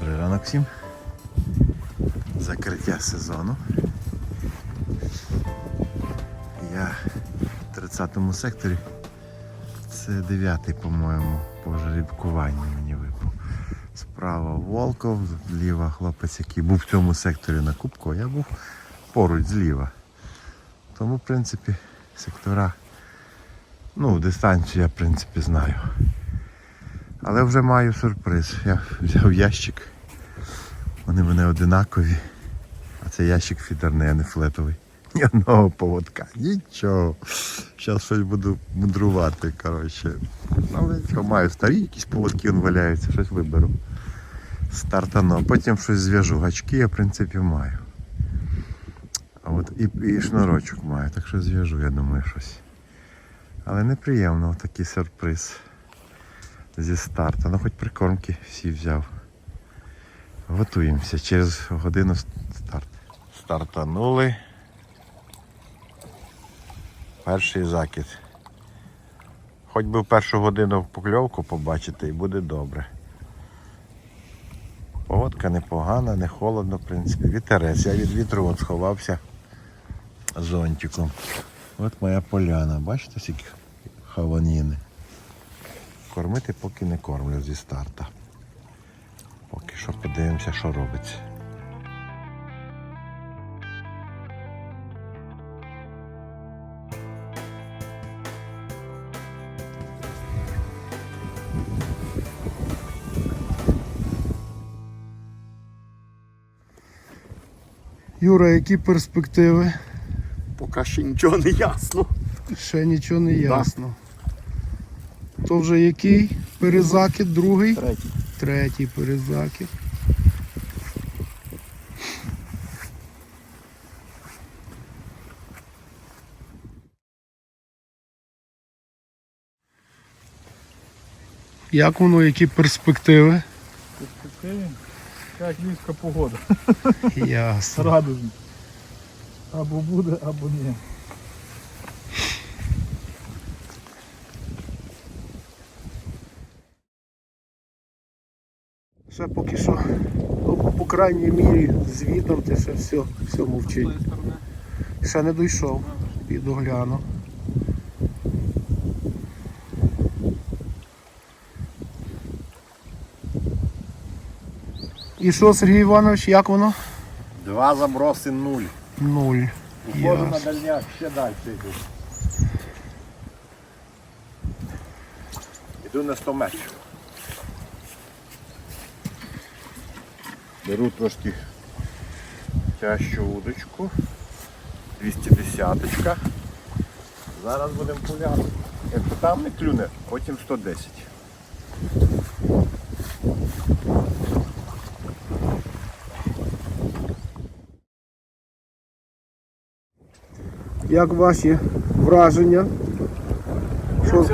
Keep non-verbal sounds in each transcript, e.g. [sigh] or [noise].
Добрий ранок всім. Закриття сезону. Я в 30-му секторі. Це 9-й, по-моєму, по жеребкуванню мені випав. Справа Волков, зліва хлопець, який був в цьому секторі на кубку, а я був поруч зліва. Тому, в принципі, сектора, ну, дистанцію я, в принципі, знаю. Але вже маю сюрприз. Я взяв ящик. Вони мене одинакові. А це ящик фідерний, а не флетовий. Ні одного поводка. Нічого. Зараз щось буду мудрувати, коротше. Але що, маю старі якісь поводки вон валяються, щось виберу. Стартано. Потім щось зв'яжу. Гачки я, в принципі, маю. А от і, і шнурочок маю, так що зв'яжу, я думаю, щось. Але неприємно такий сюрприз зі старту. Ну хоч прикормки всі взяв. Готуємося через годину старт. Стартанули. Перший закид. Хоч би в першу годину покльовку побачити і буде добре. Погодка непогана, не холодно, в принципі. Вітерець. Я від вітру от сховався зонтиком. От моя поляна. Бачите, скільки хаваніни. Кормити поки не кормлю зі старта. Поки що подивимося, що робиться. Юра, які перспективи? Поки ще нічого не ясно. Ще нічого не ясно. То вже який перезакид, другий? Третій. Третій перезакид. Як воно, які перспективи? перспективі. Як львівська погода. Ясно. Радужна. Або буде, або ні. Ще поки що, ну, по крайній мірі, з вітром ти ще все, все мовчить. Ще не дійшов. Піду гляну. І що, Сергій Іванович, як воно? Два заброси нуль. Нуль. Уходу на дальняк ще далі йду. Йду на 100 метрів. Беру трошки тяжчу удочку. 210 -очка. Зараз будемо пуляти. Якщо там не клюне, потім 110. Як ваші враження? Що?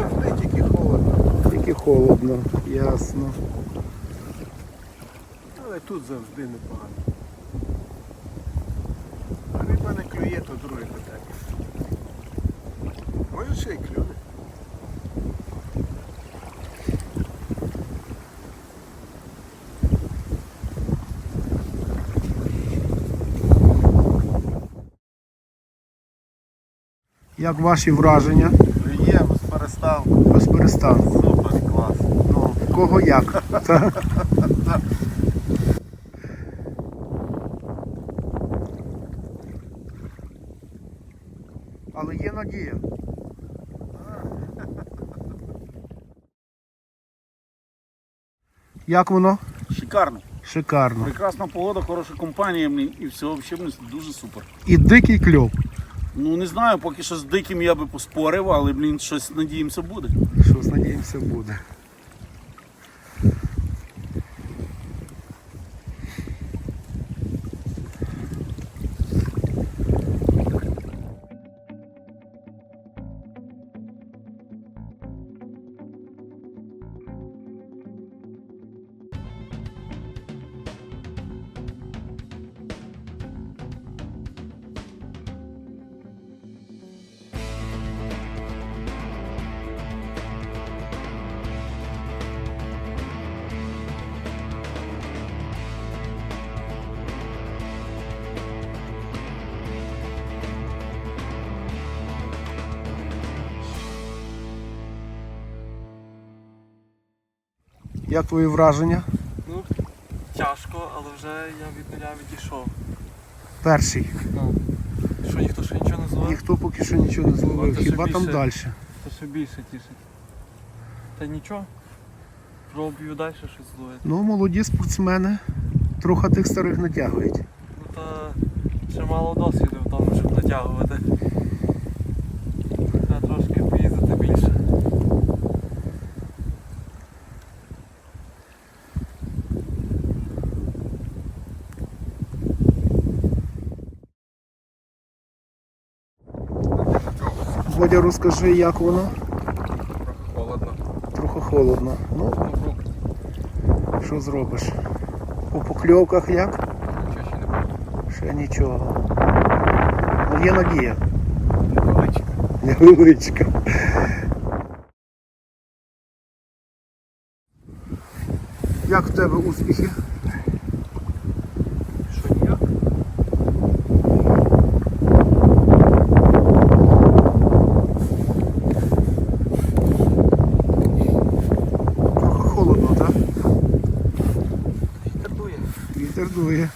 Тільки холодно. Тільки холодно, ясно. Але тут завжди непогано. А від мене клює, то друге питання. Може ще й клюне. Як ваші враження? Клює, перестав. Без перестанку. Супер, клас. Ну, кого як? [laughs] Але. Як воно? Шикарно. Шикарно. Прекрасна погода, хороша компанія мені і все взагалі дуже супер. І дикий кльов. Ну не знаю, поки що з диким я би поспорив, але блін, щось надіємося буде. Щось надіємося буде. Як твої враження? Ну, тяжко, але вже я від нуля відійшов. Перший. Що ніхто ще нічого не зловив, Ніхто поки що нічого не зловив. Ще Хіба там більше. далі? то ще більше тішить. Та нічого. Пробую далі щось зловити. Ну, молоді спортсмени. Трохи тих старих натягують. Ну та ще мало досвіду в тому, щоб натягувати. Треба трошки поїздити більше. Водя, розкажи, як воно? Трохи Холодно. Трохи холодно. Ну, що зробиш? У покльовках як? Нічого ще не було. Ще нічого. Ну, є надія. Невеличка. Невеличка. Як в тебе успіхи? Що ніяк? Трохи холодно, так? Вітер дує. Вітер дує.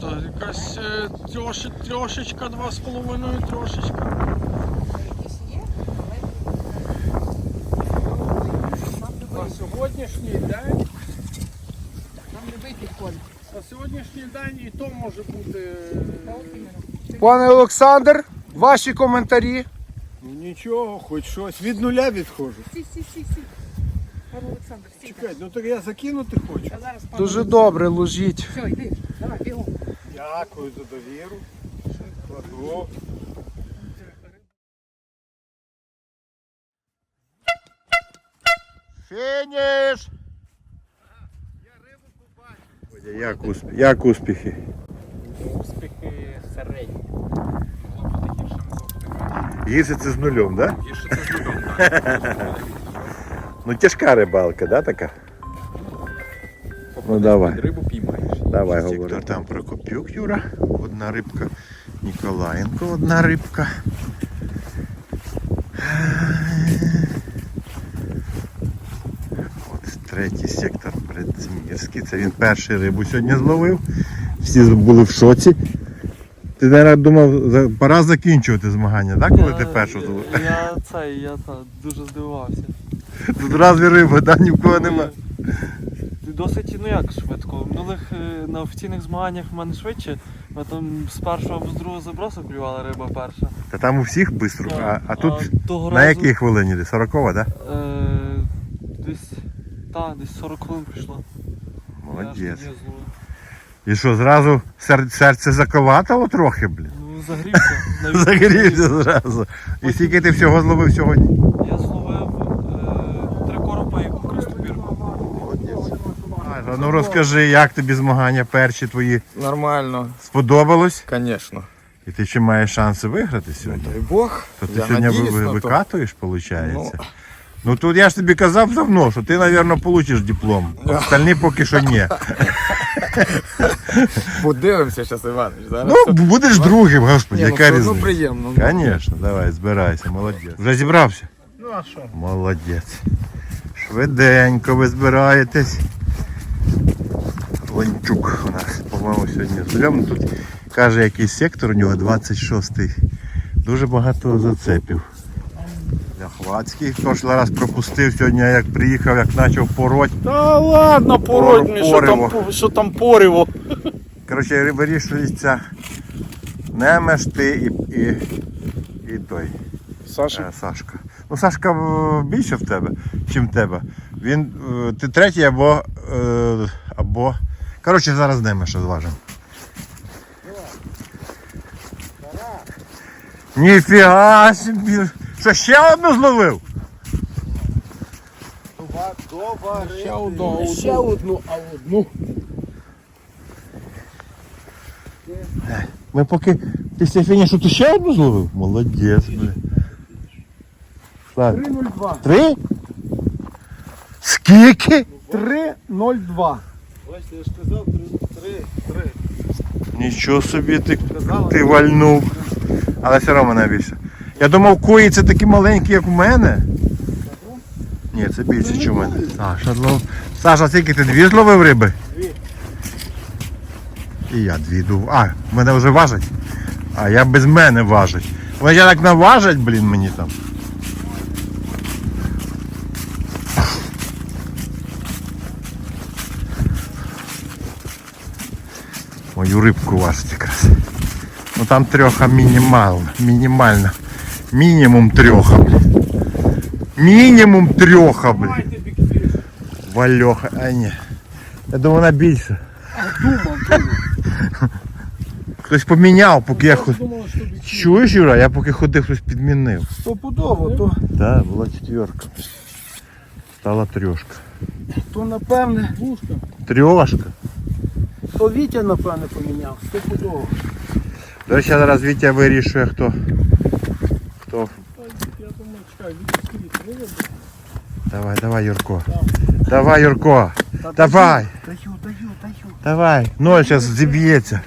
То якась е, троші, трошечка, два з половиною трошечка. На сьогоднішній день. На сьогоднішній день і то може бути. е, Пане Олександр, ваші коментарі. Ну нічого, хоч щось. Від нуля відходжу. Сі, сі, сі, сі. Пане Олександр, сі. Чекай, ну так я закинути хочу. А зараз пане Дуже Олександр. добре ложіть. Все, йди, давай, бігом. Дякую за довіру. Кладу. Фініш! Як, усп... як успіхи? Успіхи середні. Гірше це з нульом, так? Да? Гірше це з нульом. Ну тяжка рибалка, да, така? Ну давай. Рибу піймаєш. Давай говори. Там Прокопюк Юра, одна рибка. Ніколаєнко, одна рибка. От третій сектор Предзмірський. Це він перший рибу сьогодні зловив. Всі були в шоці. Ти, мабуть, думав, пора закінчувати змагання, так, коли ти першу зловив? Я цей, я та, дуже здивувався. Тут разві риба, да, ні в кого нема. Досить, ну як швидко. В минулих е, на офіційних змаганнях в мене швидше. Ми там з першого або з другого забросу клювала риба перша. Та там у всіх швидко. А, а тут того на разу, якій хвилині? 40, так? Да? Е, десь, та, десь 40 хвилин прийшло. Молодець. І що, зразу сер- серце заковатало трохи, блін? Ну, загрівся. [laughs] Загорівся зразу. І скільки ти всього зловив сьогодні? Я зловив е, три коропа і крестопірку. А ну розкажи, як тобі змагання перші твої Нормально, сподобалось? звісно. І ти ще маєш шанси виграти сьогодні? Дай Бог. То ти я сьогодні надіюсь ви- на то. викатуєш, виходить? Ну. Ну. тут я ж тобі казав давно, що ти, мабуть, получиш диплом. Остальні поки що ні. Подивимося зараз, Іванович. Зараз Ну, все- будеш другим, господи, Ні, ну, яка все одно різниця? приємно. Звісно, давай, збирайся, молодець. Вже зібрався? Ну а що? Молодець. Швиденько ви збираєтесь. Ланчук у нас, по-моєму, сьогодні з нулем. Тут каже, якийсь сектор у нього 26-й. Дуже багато зацепів. Ляхвацький прошлий раз пропустив, сьогодні як приїхав, як почав пороть. Та ладно, породь мені, що там, що там поріво. Коротше, вирішується Немеш, ти і, і, і той. Саша. Е, Сашка. Ну, Сашка більше в тебе, в тебе. Він е, ти третій або. е, або... Коротше, зараз ними ще зважимо. Ніфіга собі. Що ще одну зловив? Ще одного. Ще одну, а одну. Ми поки після фінішу ти ще одну зловив? Молодець, бля. Так. 3.02. Три? Скільки? 3.02. Бачите, я ж казав, три, три. Нічого собі ти, ти вальнув. Але все одно мене більше. Я думав, кої це такі маленькі, як у мене. Ні, це більше, ніж у мене. А, шадлов. Саша, скільки ти дві зловив риби? Дві. І я дві дув. А, мене вже важать. А я без мене важать. Вони я так наважать, блін, мені там. Мою рибку важить якраз. Ну там трьоха мінімально. Мінімально. Мінімум трьоха, блін. Мінімум трьоха, блін. Давайте бікфіш. Вальоха, а ні. Я думаю, вона більше. Думав, думав. Хтось поміняв, поки я ходив. Думав, що бікфіш. Чуєш, Юра, я поки ходив, хтось підмінив. Стопудово, то, Так, була четверка. Стала трьошка. то напевне, Трьошка. то Вітя, напевне, поміняв. Стопудово. До речі, зараз Вітя вирішує, хто. Хто. Я думаю, чекай, відкрити. Ну, я Давай, давай, Юрко. Давай, Юрко. Давай. Даю, даю, даю. Давай. Ноль зараз зіб'ється.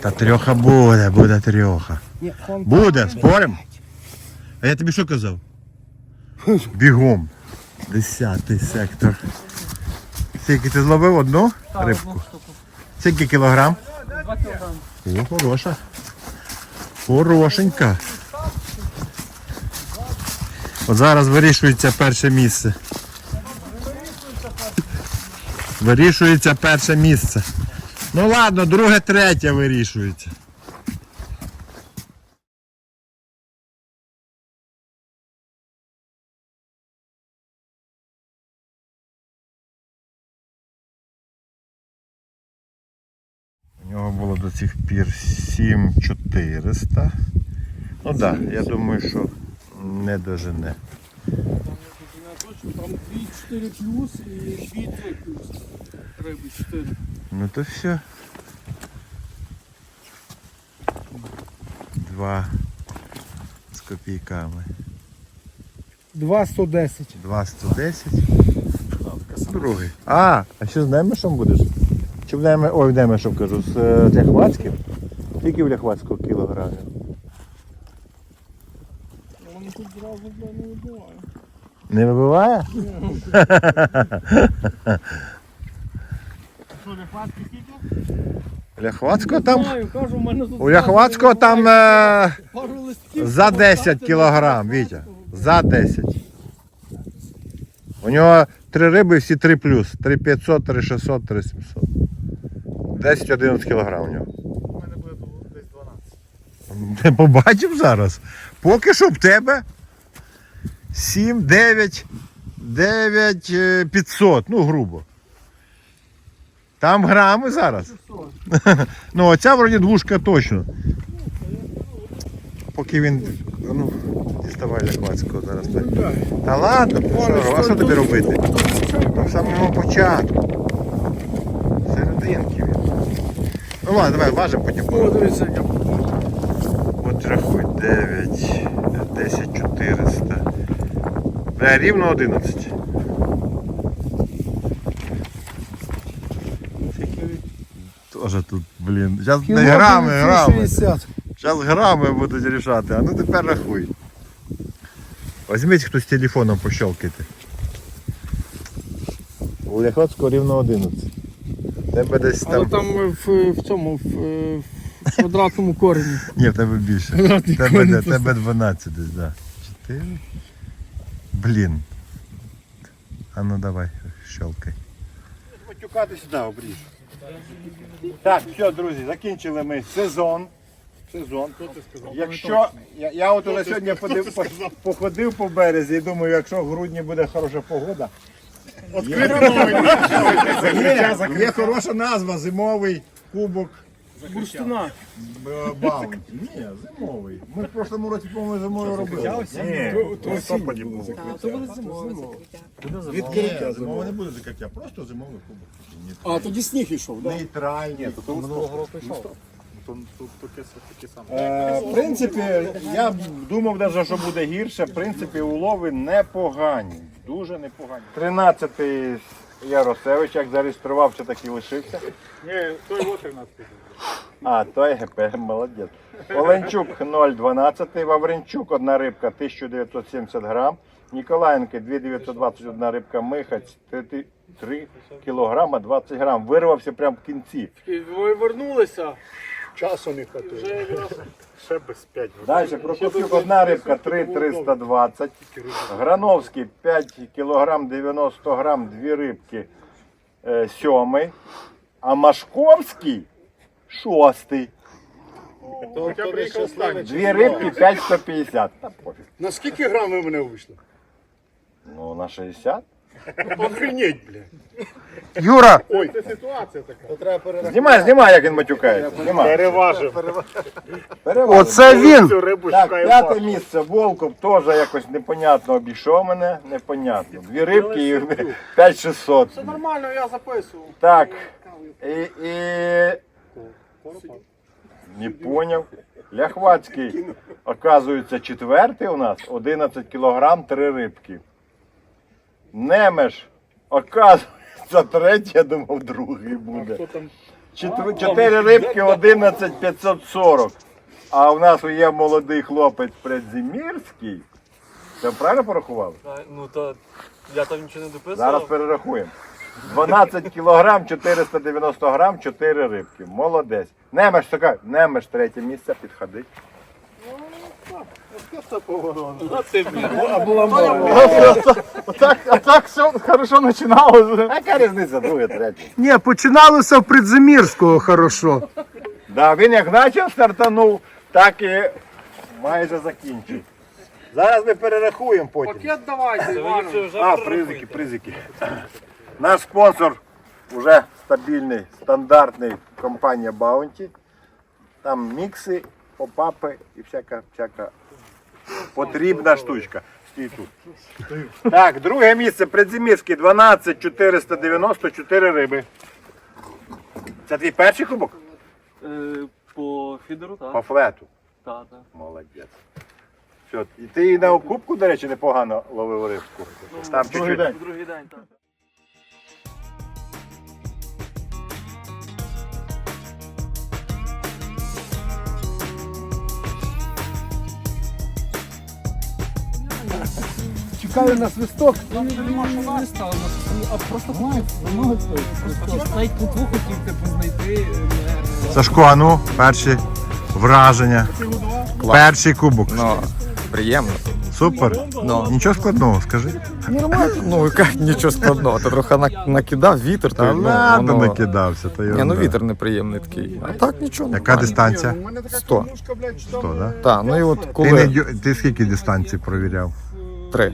Та трьоха буде, буде трьоха. Ні, хон Буде, спорим? А я тобі що казав? Бігом. Десятий сектор. Скільки ти зловив одну рибку? Скільки кілограм? Два кілограми. О, хороша. Хорошенька. От зараз вирішується перше місце. Вирішується перше місце. Ну ладно, друге, третє вирішується. Було до цих пір 7400. Ну так, да, я думаю, що не дожене. Там 2-4 плюс і 2-3 плюс. Риби 4. Ну то все. Два з копійками. 2,110. Два 110. Другий. А, а що з Немешем будеш? Чи в Неме... Ой, в Немешем кажу, з е, Ляхвацьким? Скільки в Ляхвацького кілограмів? Вони тут зразу не вибиває. Не вибиває? Що, лихватки скільки? Ляхвацького там. Знаю, кажу, в мене тут У Ляхвацького там е, пару листків. за 10 кілограм, Вітя. За 10. У нього три риби, всі 3 плюс. 3500, 3600, 3700. 10-11 кілограм у нього. У мене буде десь 12. Ти побачив зараз? Поки що в тебе 7, 9, 9, е, 500, ну грубо. Там грами зараз. ну, оця вроді двушка точно. Поки він. Ну, діставай Ляхвацького зараз. Та ладно, що, а що тобі робити? В самому початку. Серединки він. Ну ладно, давай важимо потім. О, дивіться, яка От рахуй 9, 10, 400. Бля, рівно 11. Тоже тут, блін. Зараз не грами, грами. Зараз грами будуть рішати, а ну тепер рахуй. Візьміть хтось телефоном пощелкайте. У Ляхоцького рівно 11. Тебе десь Але там. там в, в цьому, в, в квадратному корені. [laughs] Ні, в тебе більше. В тебе, де, тебе 12 десь, да. 4. Блін. А ну давай, щелкай. Матюкати сюди, обріж. Так, все, друзі, закінчили ми сезон. Сезон. Якщо я, я от уже сьогодні подив, по- походив по березі і думаю, якщо в грудні буде хороша погода. Є, є хороша назва, зимовий кубок Бурштина. Б- Баунті. Ні, зимовий. Ми в прошлому році, по-моєму, зимою робили. Ні, то в листопаді був. То буде зимове закриття. Відкриття. Зимове не буде закриття, просто зимовий кубок. А, тоді сніг ішов, так? Минулого року йшов. Е, в принципі, я б думав, навіть, що буде гірше. В принципі, улови непогані. Дуже непогані. 13-й Яросевич, як зареєструвався, так і лишився. Ні, той от 13 А, той ГП, молодець. Оленчук 0,12, Вавренчук одна рибка 1970 грам. Ніколаєнки 2,921 рибка Михаць 3, 3 кілограма 20 грам. Вирвався прямо в кінці. Ви вернулися. Часу не хватило. Ще без 5 Далі Прокопчук одна рибка 3,320. Грановський 5 кілограм 90 грам, дві рибки е, сьомий. А Машковський шостий. Хоча приїхав останній. Дві рибки 5,150. Та пофіг. На скільки грам ви мене вийшли? Ну, на 60. Охренеть, блядь. Юра! Ой, це ситуація така. Знімай, знімай, як він матюкається. Знімай. Переважив. Переважив. Оце він! Так, п'яте місце. Волков теж якось непонятно обійшов мене. Непонятно. Дві рибки і 5600. все нормально, я записував. Так. І, і... Не поняв. Ляхвацький, оказується, четвертий у нас, 11 кілограм, три рибки. Немеш, оказується, третій, я думав, другий буде. Хто? Чотири, рибки, 11 540. А у нас є молодий хлопець Предзимірський. Це правильно порахували? А, Ну то я там нічого не дописував. Зараз перерахуємо. 12 кілограм, 490 грам, 4 рибки. Молодець. Немеш така, немеш третє місце, підходить. Отак, а так все хорошо починалося. А яка різниця, друге, третє. Ні, починалося в Придзимірського хорошо. Да, він як почав стартанув, так і майже закінчив. Зараз ми перерахуємо потім. Пакет давайте, вже А, призики, призики. Наш спонсор вже стабільний, стандартний компанія Bounty. Там мікси, попапи і всяка, всяка потрібна штучка. Стій тут. Так, друге місце Предзимірський 12 494 риби. Це твій перший кубок? Е, по фідеру, так. По флету. Так, так. Молодець. Все. І ти і на окупку, до речі, непогано ловив рибку. Там чуть-чуть. Другий день, так. Чекаю на свисток. Навіть по двох хотів типу знайти. Сашко, а ну, перші враження. Перший кубок. Ну, приємно. Супер. Ну, Нічого складного, скажи. [laughs] ну як нічого складного. Ти трохи на- накидав вітер. Та то, ну, ладно, воно- накидався. То Ні, ну ерунда. вітер неприємний такий. А так нічого. Яка нормально. дистанція? 100. 100, да? Так, ну і от Ти, не, коли дю- ти скільки дистанцій провіряв? три,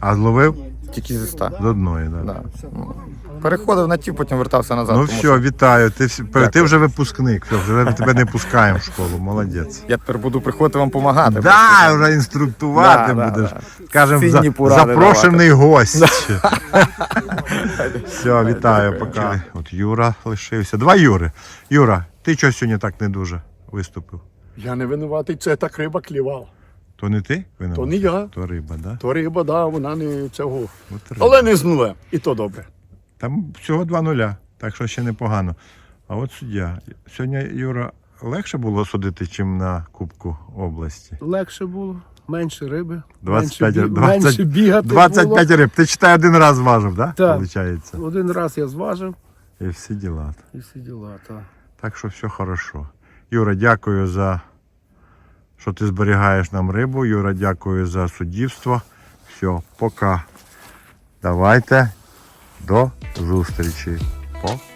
А зловив? тільки зі 100. З одної, да. Да. Ну, Переходив на ті, потім вертався назад. Ну тому все, вітаю. Ти, всі- ти вже випускник, все, вже ми тебе не пускаємо в школу, молодець. Я тепер буду приходити вам допомагати. Да, вже інструктувати Да, да, будеш. да. Кажемо, Цінні за, поради запрошений гость. [laughs] Все, вітаю, пока. От Юра лишився. Два Юри. Юра, ти чого сьогодні так не дуже виступив? Я не винуватий, це так риба клівала. То не ти? винуватий? То не я. То риба, да? То риба, да, вона не цього. От риба. Але не знула. І то добре. Там всього два нуля, так що ще непогано. А от суддя. Сьогодні, Юра, легше було судити, чим на Кубку області. Легше було, менше риби, 25, менше, бі- 20, менше бігати 25 було. риб. Ти читай один раз важив, так? Так. Получається. Один раз я зважив І всі діла. і всі діла. Так. Так що все хорошо. Юра, дякую за що ти зберігаєш нам рибу. Юра, дякую за суддівство. Все, пока. Давайте до зустрічі. Пока.